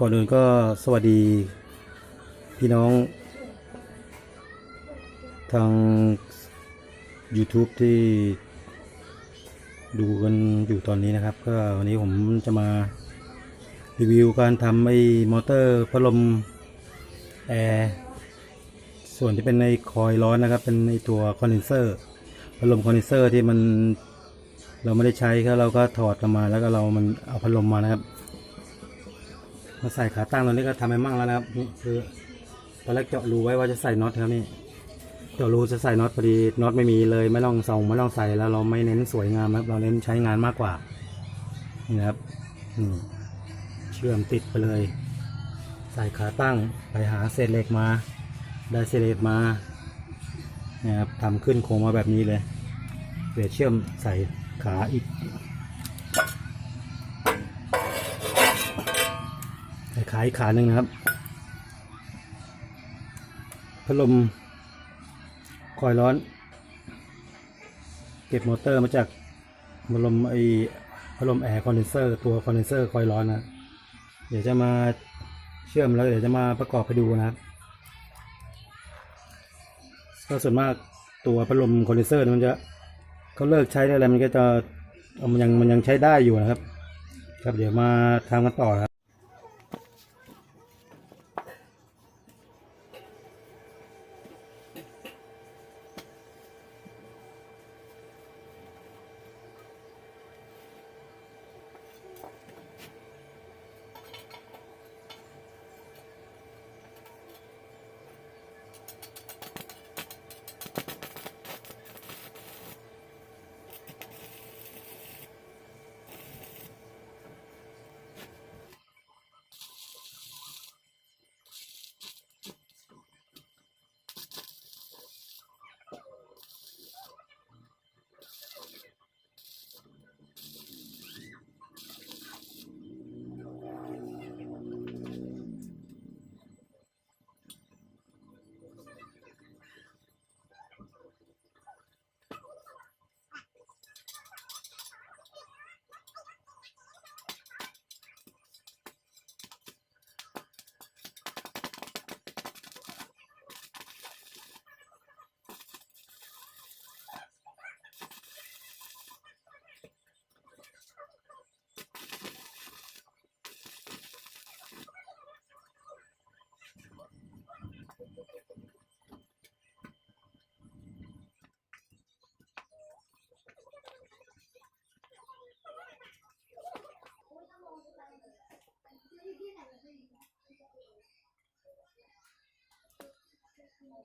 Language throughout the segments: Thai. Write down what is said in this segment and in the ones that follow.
ก่อนอื่นก็สวัสดี พี่น้อง ทาง YouTube ที่ดูกันอยู่ตอนนี้นะครับ ก็วันนี้ผมจะมารีวิวการทำไอ้มอเตอร์พัดลมแอร์ส่วนที่เป็นในคอยล์ร้อนนะครับ เป็นในตัวคอนเดนเซอร์พัดลมคอนเดนเซอร์ที่มันเราไม่ได้ใช้ก็เราก็ถอดออกมาแล้วก็เรามันเอาพัดลมมานะครับ มาใส่ขาตั้งตอนนี้ก็ทำไปมั่งแล้วนะครับนี่คือตอนแรกเจาะรูไว้ว่าจะใส่น็อตครับนี่เจาะรูจะใส่น็อตพอดีน็อตไม่มีเลยไม่ต้องส่องไม่ต้องใส่แล้วเราไม่เน้นสวยงามครับ เราเน้นใช้งานมากกว่านี่ครับเชื่อมติดไปเลย ใส่ขาตั้งไปหาเศษเหล็กมา ได้เศษเหล็กมานี่ยครับทำขึ้นโครงมาแบบนี้เลยเดี๋ยวเชื่อมใส่ขาอีก ขายขาหนึ่งนะครับพัดลมคอยร้อน เก็บมอเตอร์มาจากพัดลมไอพัดลมแอร์คอนเดนเซอร์ตัวคอนเดนเซอร์คอยร้อนนะเดี๋ยวจะมาเชื่อมแล้วเดี๋ยวจะมาประกอบไปดูนะครับก็ส่วนมากตัวพัดลมคอนเดนเซอร์มันจะเขาเลิกใช้ได้แล้วมันก็จะมันยังมันยังใช้ได้อยู่นะครับ ครับเดี๋ยวมาทำกันต่อนะครับ โ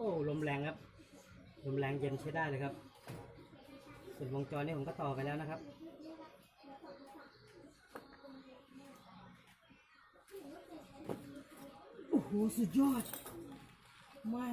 อ้ลมแรงครับ ลมแรงเย็นใช้ได้เลยครับ ส่วนวงจรนี่ผมก็ต่อไปแล้วนะครับ โอ้โหสุดยอดมา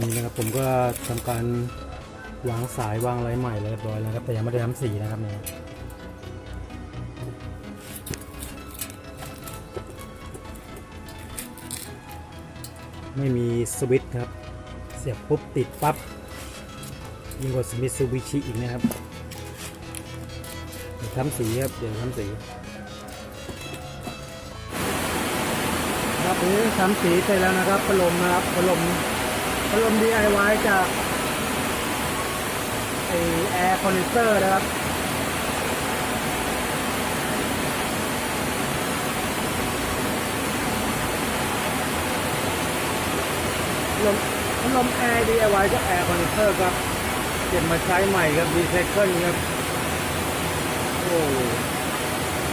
นี่นะครับ ผมก็ทำการวางสายวางอะไรใหม่เรียบร้อยแล้วครับแต่ยังไม่ได้ทำสีนะครับเนี่ยไม่มีสวิตช์ครับ เสียบปุ๊บติดปั๊บยิ่งกว่าสมิซูบิชิอีกนะครับเดี๋ยวทำสีครับเดี๋ยวทำสีครับนี่ทำสีเสร็จแล้วนะครับพัดลมนะครับพัดลม พัดลม DIY จากไอแอร์คอนเดนเซอร์นะครับ ลมพัดลมแอร์ DIY ก็แอร์คอนเนอร์ครับ เก็บมาใช้ใหม่ครับรีไซเคิลครับ โอ้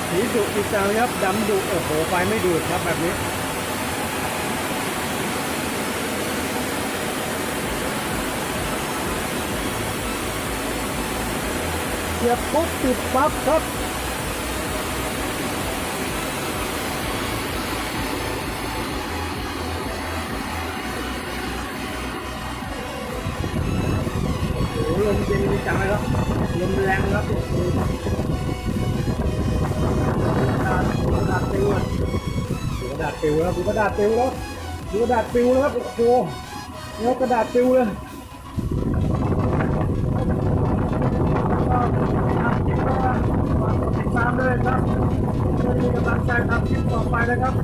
สีดุอีกจังครับดำดุโอ้โหไฟไม่ดูดครับแบบนี้ สียบปุ๊บติดปั๊บครับลมเย็นจังเลยครับลมแรงครับโอ้โหกระดาษกระดาษปิวดูกระดาษปิวแล้วดูกระดาษปิวแล้วดูกระดาษปิวแล้วครับโอ้โหเนี่ยกระดาษปิวเลย นะครับคอมเมนต์เป็นน้องครับ